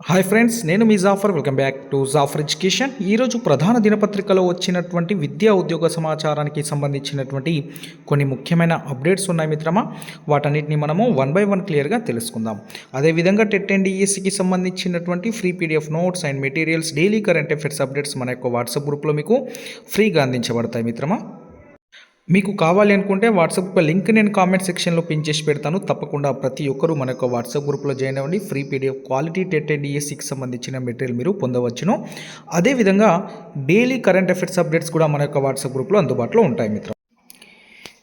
Hi friends నేను మీ Jafar welcome back to Jafar education ఈరోజు ప్రధాన దినపత్రికలో వచ్చినటువంటి విద్యా ఉద్యోగ సమాచారానికి సంబంధించినటువంటి కొన్ని ముఖ్యమైన అప్డేట్స్ ఉన్నాయి మిత్రమా. వాటన్నిటిని మనము వన్ బై వన్ క్లియర్గా తెలుసుకుందాం. అదేవిధంగా టెట్ అండ్ ఈఎస్సికి సంబంధించినటువంటి free PDF notes and materials daily current affairs updates మన యొక్క వాట్సాప్ గ్రూప్లో మీకు ఫ్రీగా అందించబడతాయి మిత్రమా. మీకు కావాలి అనుకుంటే వాట్సాప్ లింక్ నేను కామెంట్ సెక్షన్లో పిన్ చేసి పెడతాను. తప్పకుండా ప్రతి ఒక్కరూ మన యొక్క వాట్సాప్ గ్రూప్లో జాయిన్ అవ్వండి. Free PDF quality TET and సంబంధించిన మెటీరియల్ మీరు పొందవచ్చును. అదేవిధంగా డైలీ కరెంట్ అఫైర్స్ అప్డేట్స్ కూడా మన యొక్క వాట్సాప్ గ్రూప్లో అందుబాటులో ఉంటాయి మిత్రం.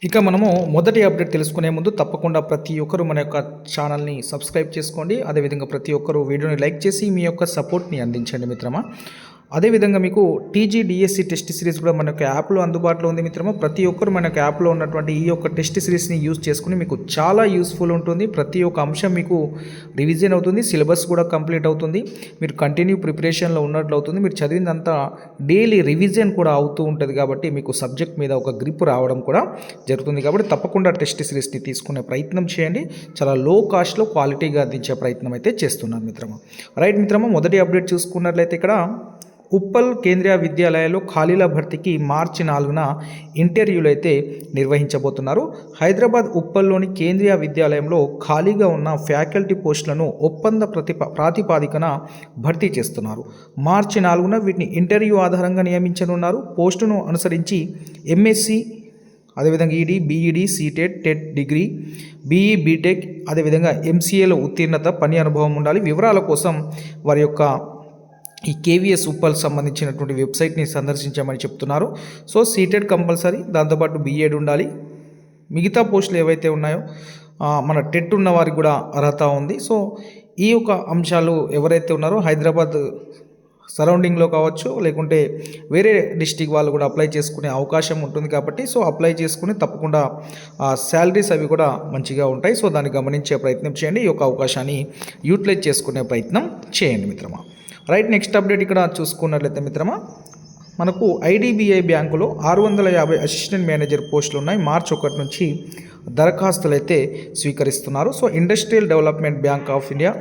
ఇక మనము మొదటి అప్డేట్ తెలుసుకునే ముందు తప్పకుండా ప్రతి ఒక్కరు మన యొక్క ఛానల్ని సబ్స్క్రైబ్ చేసుకోండి. అదేవిధంగా ప్రతి ఒక్కరూ వీడియోని లైక్ చేసి మీ యొక్క సపోర్ట్ని అందించండి మిత్రమా. అదేవిధంగా మీకు టీజీడిఎస్సి టెస్ట్ సిరీస్ కూడా మన యొక్క యాప్లో అందుబాటులో ఉంది మిత్రమా. ప్రతి ఒక్కరు మన యొక్క యాప్లో ఉన్నటువంటి ఈ యొక్క టెస్ట్ సిరీస్ని యూజ్ చేసుకుని మీకు చాలా యూస్ఫుల్ ఉంటుంది. ప్రతి ఒక్క అంశం మీకు రివిజన్ అవుతుంది. సిలబస్ కూడా కంప్లీట్ అవుతుంది. మీరు కంటిన్యూ ప్రిపరేషన్లో ఉన్నట్లు అవుతుంది మీరు చదివిందంతా డైలీ రివిజన్ కూడా అవుతూ ఉంటుంది కాబట్టి మీకు సబ్జెక్ట్ మీద ఒక గ్రిప్ రావడం కూడా జరుగుతుంది కాబట్టి తప్పకుండా టెస్ట్ సిరీస్ని తీసుకునే ప్రయత్నం చేయండి. చాలా లో కాస్ట్లో క్వాలిటీగా అందించే ప్రయత్నం అయితే చేస్తున్నాను మిత్రమా. రైట్ మిత్రమా మొదటి అప్డేట్ చూసుకున్నట్లయితే ఇక్కడ ఉప్పల్ కేంద్రీయ విద్యాలయాల్లో ఖాళీల భర్తీకి మార్చి నాలుగున ఇంటర్వ్యూలు అయితే నిర్వహించబోతున్నారు. హైదరాబాద్ ఉప్పల్లోని కేంద్రీయ విద్యాలయంలో ఖాళీగా ఉన్న ఫ్యాకల్టీ పోస్టులను ఒప్పంద ప్రతిపా ప్రాతిపాదికన భర్తీ చేస్తున్నారు. మార్చి నాలుగున వీటిని ఇంటర్వ్యూ ఆధారంగా నియమించనున్నారు. పోస్టును అనుసరించి ఎంఎస్సి అదేవిధంగా ED BEd CTET TET degree BE BTech అదేవిధంగా ఎంసీఏలో ఉత్తీర్ణత పని అనుభవం ఉండాలి. వివరాల కోసం వారి యొక్క ఈ కేవీఎస్ ఉప్పల్ సంబంధించినటువంటి వెబ్సైట్ని సందర్శించామని చెప్తున్నారు. సో సీటెడ్ కంపల్సరీ దాంతోపాటు బీఎడ్ ఉండాలి. మిగతా పోస్టులు ఏవైతే ఉన్నాయో మన టెట్ ఉన్న వారికి కూడా అర్హత ఉంది. సో ఈ యొక్క అంశాలు ఎవరైతే ఉన్నారో హైదరాబాద్ సరౌండింగ్లో కావచ్చు లేకుంటే వేరే డిస్టిక్ వాళ్ళు కూడా అప్లై చేసుకునే అవకాశం ఉంటుంది కాబట్టి సో అప్లై చేసుకుని తప్పకుండా శాలరీస్ అవి కూడా మంచిగా ఉంటాయి. సో దాన్ని గమనించే ప్రయత్నం చేయండి. ఈ యొక్క అవకాశాన్ని యూటిలైజ్ చేసుకునే ప్రయత్నం చేయండి మిత్రమా. రైట్ నెక్స్ట్ అప్డేట్ ఇక్కడ చూసుకున్నట్లయితే మిత్రమా మనకు ఐడిబిఐ బ్యాంకులో ఆరు వందల యాభై అసిస్టెంట్ మేనేజర్ పోస్టులు ఉన్నాయి. మార్చ్ ఒకటి నుంచి దరఖాస్తులు అయితే స్వీకరిస్తున్నారు. So industrial development bank of India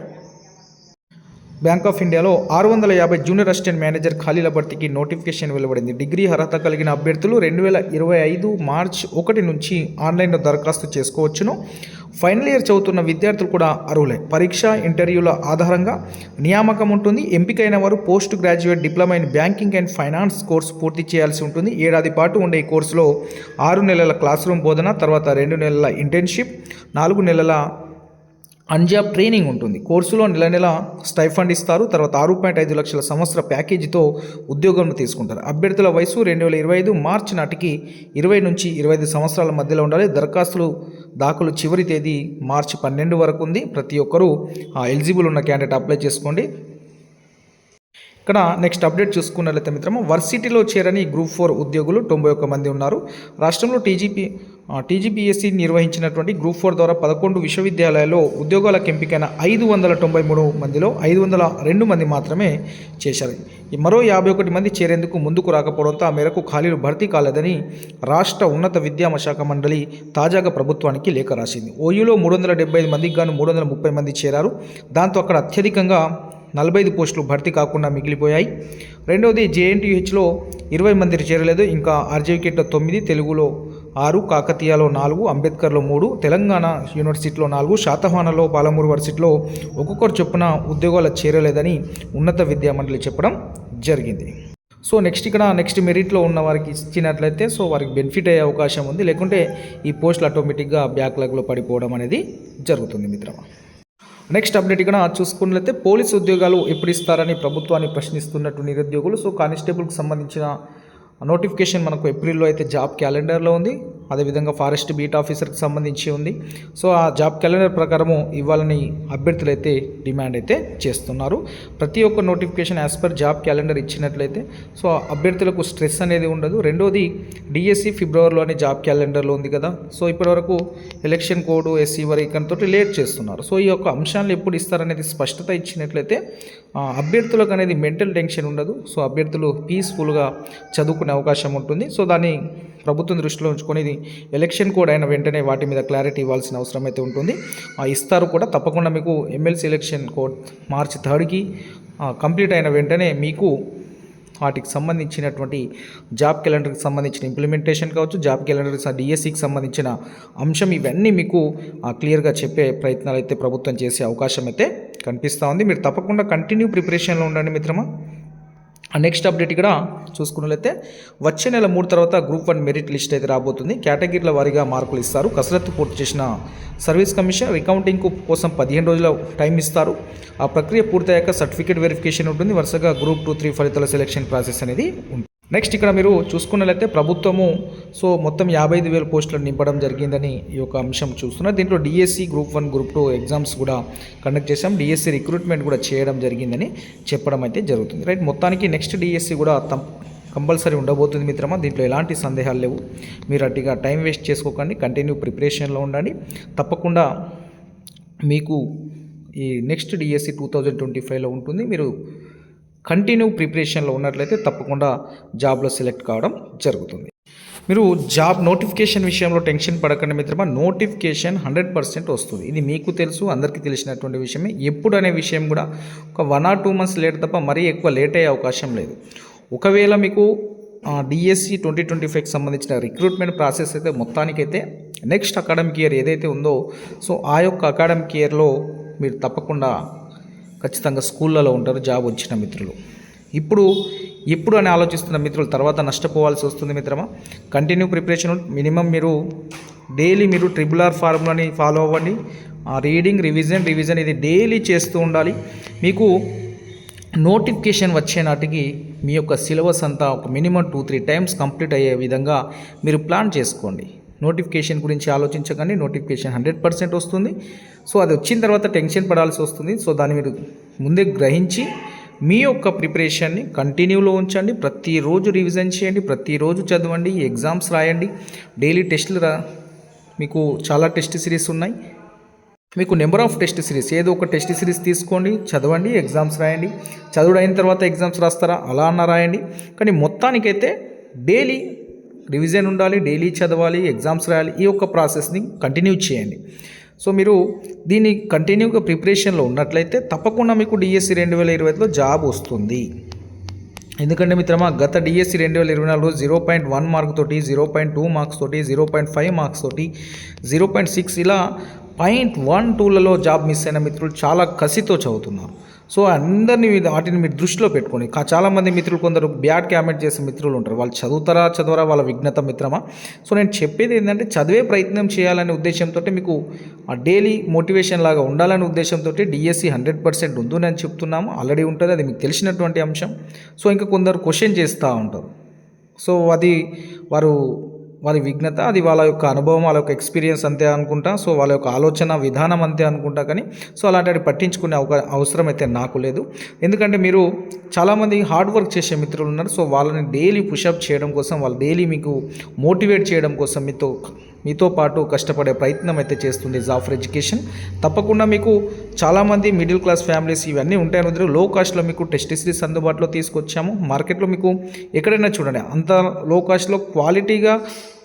bank of ఇండియాలో ఆరు వందల యాభై జూనియర్ అసిస్టెంట్ మేనేజర్ ఖాళీల భర్తీకి నోటిఫికేషన్ వెలువడింది. డిగ్రీ అర్హత కలిగిన అభ్యర్థులు రెండు వేల ఇరవై ఐదు మార్చ్ ఒకటి నుంచి ఆన్లైన్లో దరఖాస్తు చేసుకోవచ్చును. ఫైనల్ ఇయర్ చదువుతున్న విద్యార్థులు కూడా అర్హులే. పరీక్ష ఇంటర్వ్యూల ఆధారంగా నియామకం ఉంటుంది. ఎంపికైన వారు post graduate diploma in banking and finance course పూర్తి చేయాల్సి ఉంటుంది. ఏడాది పాటు ఉండే ఈ కోర్సులో ఆరు నెలల క్లాస్ రూమ్ బోధన తర్వాత రెండు నెలల ఇంటర్న్షిప్ నాలుగు నెలల అన్జాబ్ ట్రైనింగ్ ఉంటుంది. కోర్సులో నెల నెల స్టైఫండ్ ఇస్తారు. తర్వాత ఆరు పాయింట్ ఐదు లక్షల సంవత్సర ప్యాకేజీతో ఉద్యోగం తీసుకుంటారు. అభ్యర్థుల వయసు రెండు వేల ఇరవై ఐదు మార్చి నాటికి ఇరవై నుంచి ఇరవై ఐదు సంవత్సరాల మధ్యలో ఉండాలి. దరఖాస్తులు దాఖలు చివరి తేదీ మార్చి పన్నెండు వరకు ఉంది. ప్రతి ఒక్కరూ ఎలిజిబుల్ ఉన్న క్యాండిడేట్ అప్లై చేసుకోండి. ఇక్కడ నెక్స్ట్ అప్డేట్ చూసుకున్నట్లయితే మిత్రము వర్సిటీలో చేరని గ్రూప్ ఫోర్ ఉద్యోగులు తొంభై ఒక్క మంది ఉన్నారు. రాష్ట్రంలో టీజీపీ టీజీపీఎస్సీ నిర్వహించినటువంటి గ్రూప్ ఫోర్ ద్వారా పదకొండు విశ్వవిద్యాలయాల్లో ఉద్యోగాలకు ఎంపికైన ఐదు వందల తొంభై మూడు మందిలో ఐదు వందల రెండు మంది మాత్రమే చేశారు. మరో యాభై ఒకటి మంది చేరేందుకు ముందుకు రాకపోవడంతో ఆ మేరకు ఖాళీలు భర్తీ కాలేదని రాష్ట్ర ఉన్నత విద్యాశాఖ మండలి తాజాగా ప్రభుత్వానికి లేఖ రాసింది. ఓయూలో మూడు వందల డెబ్బై ఐదు మందికి గాను మూడు వందల ముప్పై మంది చేరారు. దాంతో అక్కడ అత్యధికంగా నలభై ఐదు పోస్టులు భర్తీ కాకుండా మిగిలిపోయాయి. రెండవది జేఎన్టీహెచ్లో ఇరవై మంది చేరలేదు. ఇంకా ఆర్జీవికేట్లో తొమ్మిది తెలుగులో ఆరు కాకతీయలో నాలుగు అంబేద్కర్లో మూడు తెలంగాణ యూనివర్సిటీలో నాలుగు శాతవాహనలో పాలమూరు వర్సిటీలో ఒక్కొక్కరు చొప్పున ఉద్యోగాలు చేరలేదని ఉన్నత విద్యా మండలి చెప్పడం జరిగింది. సో నెక్స్ట్ ఇక్కడ నెక్స్ట్ మెరిట్లో ఉన్న వారికి ఇచ్చినట్లయితే సో వారికి బెనిఫిట్ అయ్యే అవకాశం ఉంది. లేకుంటే ఈ పోస్టులు ఆటోమేటిక్గా బ్యాక్లాగ్లో పడిపోవడం అనేది జరుగుతుంది మిత్రమా. నెక్స్ట్ అప్డేట్ ఇక్కడ చూసుకున్నట్లయితే పోలీస్ ఉద్యోగాలు ఎప్పుడు ఇస్తారని ప్రభుత్వాన్ని ప్రశ్నిస్తున్నట్టు నిరుద్యోగులు సో కానిస్టేబుల్కి సంబంధించిన నోటిఫికేషన్ మనకు ఏప్రిల్లో అయితే జాబ్ క్యాలెండర్లో ఉంది. అదేవిధంగా ఫారెస్ట్ బీట్ ఆఫీసర్కి సంబంధించి ఉంది. సో ఆ జాబ్ క్యాలెండర్ ప్రకారము ఇవ్వాలని అభ్యర్థులు అయితే డిమాండ్ అయితే చేస్తున్నారు. ప్రతి ఒక్క notification as per job calendar ఇచ్చినట్లయితే సో అభ్యర్థులకు స్ట్రెస్ అనేది ఉండదు. రెండోది డిఎస్సి ఫిబ్రవరిలోనే జాబ్ క్యాలెండర్లో ఉంది కదా. సో ఇప్పటివరకు ఎలక్షన్ కోడ్ ఎస్సీ వరకు లేట్ చేస్తున్నారు. సో ఈ యొక్క అంశాలను ఎప్పుడు ఇస్తారనేది స్పష్టత ఇచ్చినట్లయితే ఆ, అభ్యర్థులకు అనేది మెంటల్ టెన్షన్ ఉండదు. సో అభ్యర్థులు పీస్ఫుల్గా చదువుకునే అవకాశం ఉంటుంది. సో దాన్ని ప్రభుత్వం దృష్టిలో ఉంచుకొని ఇది ఎలక్షన్ కోడ్ అయిన వెంటనే వాటి మీద క్లారిటీ ఇవ్వాల్సిన అవసరం అయితే ఉంటుంది. ఆ ఇస్తారు కూడా తప్పకుండా మీకు ఎమ్మెల్సీ ఎలక్షన్ కోడ్ మార్చి థర్డ్కి కంప్లీట్ అయిన వెంటనే మీకు వాటికి సంబంధించినటువంటి జాబ్ క్యాలెండర్కి సంబంధించిన ఇంప్లిమెంటేషన్ కావచ్చు జాబ్ క్యాలెండర్ డిఎస్సికి సంబంధించిన అంశం ఇవన్నీ మీకు క్లియర్గా చెప్పే ప్రయత్నాలు అయితే ప్రభుత్వం చేసే అవకాశం అయితే కనిపిస్తూ ఉంది. మీరు తప్పకుండా కంటిన్యూ ప్రిపరేషన్లో ఉండండి మిత్రమా. నెక్స్ట్ అప్డేట్ ఇక్కడ చూసుకున్నట్లయితే వచ్చే నెల మూడు తర్వాత గ్రూప్ వన్ మెరిట్ లిస్ట్ అయితే రాబోతుంది. కేటగిరీల వారీగా మార్కులు ఇస్తారు. కసరత్తు పూర్తి చేసిన సర్వీస్ కమిషన్ రికౌంటింగ్ కోసం పదిహేను రోజుల టైం ఇస్తారు. ఆ ప్రక్రియ పూర్తయ్యాక సర్టిఫికేట్ వెరిఫికేషన్ ఉంటుంది. వరుసగా గ్రూప్ టూ త్రీ ఫలితాల సెలెక్షన్ ప్రాసెస్ అనేది ఉంటుంది. నెక్స్ట్ ఇక్కడ మీరు చూసుకున్నట్లయితే ప్రభుత్వము సో మొత్తం యాభై ఐదు వేల పోస్టులను నింపడం జరిగిందని ఈ యొక్క అంశం చూస్తున్నారు. దీంట్లో DSC group one group two exams కూడా కండక్ట్ చేసాం డిఎస్సి రిక్రూట్మెంట్ కూడా చేయడం జరిగిందని చెప్పడం అయితే జరుగుతుంది. రైట్ మొత్తానికి నెక్స్ట్ డిఎస్సి కూడా తం కంపల్సరీ ఉండబోతుంది మిత్రమా. దీంట్లో ఎలాంటి సందేహాలు లేవు. మీరు అట్టిగా టైం వేస్ట్ చేసుకోకండి. కంటిన్యూ ప్రిపరేషన్లో ఉండండి. తప్పకుండా మీకు ఈ next DSC two thousand twenty ఫైవ్లో ఉంటుంది. మీరు కంటిన్యూ ప్రిపరేషన్లో ఉన్నట్లయితే తప్పకుండా జాబ్లో సెలెక్ట్ కావడం జరుగుతుంది. మీరు జాబ్ నోటిఫికేషన్ విషయంలో టెన్షన్ పడకండి మిత్రమా. నోటిఫికేషన్ హండ్రెడ్ పర్సెంట్ వస్తుంది. ఇది మీకు తెలుసు అందరికీ తెలిసినటువంటి విషయమే. ఎప్పుడు అనే విషయం కూడా ఒక one or two months late తప్ప మరీ ఎక్కువ లేట్ అయ్యే అవకాశం లేదు. ఒకవేళ మీకు డిఎస్సి ట్వంటీ ట్వంటీ ఫైవ్కి సంబంధించిన రిక్రూట్మెంట్ ప్రాసెస్ అయితే మొత్తానికైతే నెక్స్ట్ అకాడమిక్ ఇయర్ ఏదైతే ఉందో సో ఆ యొక్క అకాడమిక్ ఇయర్లో మీరు తప్పకుండా ఖచ్చితంగా స్కూళ్ళలో ఉంటారు జాబ్ వచ్చిన మిత్రులు. ఇప్పుడు ఇప్పుడు అని ఆలోచిస్తున్న మిత్రులు తర్వాత నష్టపోవాల్సి వస్తుంది మిత్రమా? కంటిన్యూ ప్రిపరేషన్ మినిమం మీరు డైలీ మీరు ట్రిపుల్ ఆర్ ఫార్ములాని ఫాలో అవ్వండి. ఆ రీడింగ్ రివిజన్ రివిజన్ ఇది డైలీ చేస్తూ ఉండాలి. మీకు నోటిఫికేషన్ వచ్చే నాటికి మీ యొక్క సిలబస్ అంతా ఒక minimum two three times complete అయ్యే విధంగా మీరు ప్లాన్ చేసుకోండి. నోటిఫికేషన్ గురించి ఆలోచించకండి నోటిఫికేషన్ హండ్రెడ్ పర్సెంట్ వస్తుంది. సో అది వచ్చిన తర్వాత టెన్షన్ పడాల్సి వస్తుంది. సో దాన్ని మీరు ముందే గ్రహించి మీ యొక్క ప్రిపరేషన్ని కంటిన్యూలో ఉంచండి. ప్రతిరోజు రివిజన్ చేయండి. ప్రతిరోజు చదవండి. ఎగ్జామ్స్ రాయండి. డైలీ టెస్టులు రా మీకు చాలా టెస్ట్ సిరీస్ ఉన్నాయి. మీకు నెంబర్ ఆఫ్ టెస్ట్ సిరీస్ ఏదో ఒక టెస్ట్ సిరీస్ తీసుకోండి చదవండి ఎగ్జామ్స్ రాయండి. చదువు అయిన తర్వాత ఎగ్జామ్స్ రాస్తారా? అలా అన్న రాయండి. కానీ మొత్తానికైతే డైలీ రివిజన్ ఉండాలి డైలీ చదవాలి ఎగ్జామ్స్ రాయాలి. ఈ యొక్క ప్రాసెస్ని కంటిన్యూ చేయండి. సో మీరు దీన్ని కంటిన్యూగా ప్రిపరేషన్లో ఉన్నట్లయితే తప్పకుండా మీకు డిఎస్సి రెండు వేల ఇరవై ఐదులో జాబ్ వస్తుంది. ఎందుకంటే మిత్రమా గత డిఎస్సి రెండు వేల ఇరవై నాలుగులో జీరో పాయింట్ వన్ మార్క్ తోటి జీరో పాయింట్ టూ మార్క్స్ తోటి జీరో పాయింట్ ఫైవ్ మార్క్స్ తోటి జీరో పాయింట్ సిక్స్ ఇలా పాయింట్ వన్ టూలలో జాబ్ మిస్ అయిన మిత్రులు చాలా కసితో చదువుతున్నారు. సో అందరినీ వాటిని మీరు దృష్టిలో పెట్టుకొని కా- చాలామంది మిత్రులు కొందరు బ్యాడ్ కామెంట్ చేసే మిత్రులు ఉంటారు. వాళ్ళు చదువుతారా చదవరా వాళ్ళ విఘ్నత మిత్రమా? సో నేను చెప్పేది ఏంటంటే చదివే ప్రయత్నం చేయాలనే ఉద్దేశంతో మీకు ఆ డైలీ మోటివేషన్ లాగా ఉండాలనే ఉద్దేశంతో డిఎస్సి హండ్రెడ్ పర్సెంట్ ఉందని అని చెప్తున్నాము. ఆల్రెడీ ఉంటుంది అది మీకు తెలిసినటువంటి అంశం. సో ఇంకా కొందరు క్వశ్చన్ చేస్తూ ఉంటారు. సో అది వారు వారి విఘ్నత అది వాళ్ళ యొక్క అనుభవం వాళ్ళ యొక్క ఎక్స్పీరియన్స్ అంతే అనుకుంటా సో వాళ్ళ యొక్క ఆలోచన విధానం అంతే అనుకుంటా కానీ సో అలాంటివి పట్టించుకునే అవకా అవసరం అయితే నాకు లేదు. ఎందుకంటే మీరు చాలామంది హార్డ్ వర్క్ చేసే మిత్రులు ఉన్నారు సో వాళ్ళని డైలీ పుషప్ చేయడం కోసం వాళ్ళు డైలీ మీకు మోటివేట్ చేయడం కోసం మీతో మీతో పాటు కష్టపడే ప్రయత్నం అయితే చేస్తుంది జాఫర్ ఎడ్యుకేషన్ తప్పకుండా మీకు చాలామంది మిడిల్ క్లాస్ ఫ్యామిలీస్ ఇవన్నీ ఉంటాయని వదిలి లో కాస్ట్లో మీకు టెస్ట్ సిరీస్ అందుబాటులో తీసుకొచ్చాము. మార్కెట్లో మీకు ఎక్కడైనా చూడండి అంత లో కాస్ట్లో క్వాలిటీగా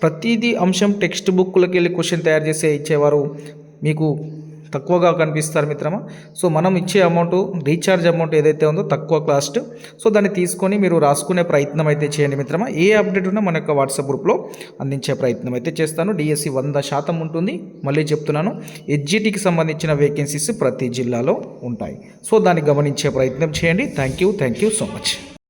ప్రతిదీ అంశం టెక్స్ట్ బుక్లకి వెళ్ళి క్వశ్చన్ తయారు చేసే ఇచ్చేవారు మీకు తక్కువగా కనిపిస్తారు మిత్రమా? సో మనం ఇచ్చే అమౌంట్ రీఛార్జ్ అమౌంట్ ఏదైతే ఉందో తక్కువ కాస్ట్. సో దాన్ని తీసుకొని మీరు రాసుకునే ప్రయత్నం అయితే చేయండి మిత్రమా. ఏ అప్డేట్ ఉన్నా మన యొక్క వాట్సాప్ గ్రూప్లో అందించే ప్రయత్నం అయితే చేస్తాను. డిఎస్సి వంద శాతం ఉంటుంది. మళ్ళీ చెప్తున్నాను. ఎడ్జిటీకి సంబంధించిన వేకెన్సీస్ ప్రతి జిల్లాలో ఉంటాయి. సో దాన్ని గమనించే ప్రయత్నం చేయండి. Thank you thank you so much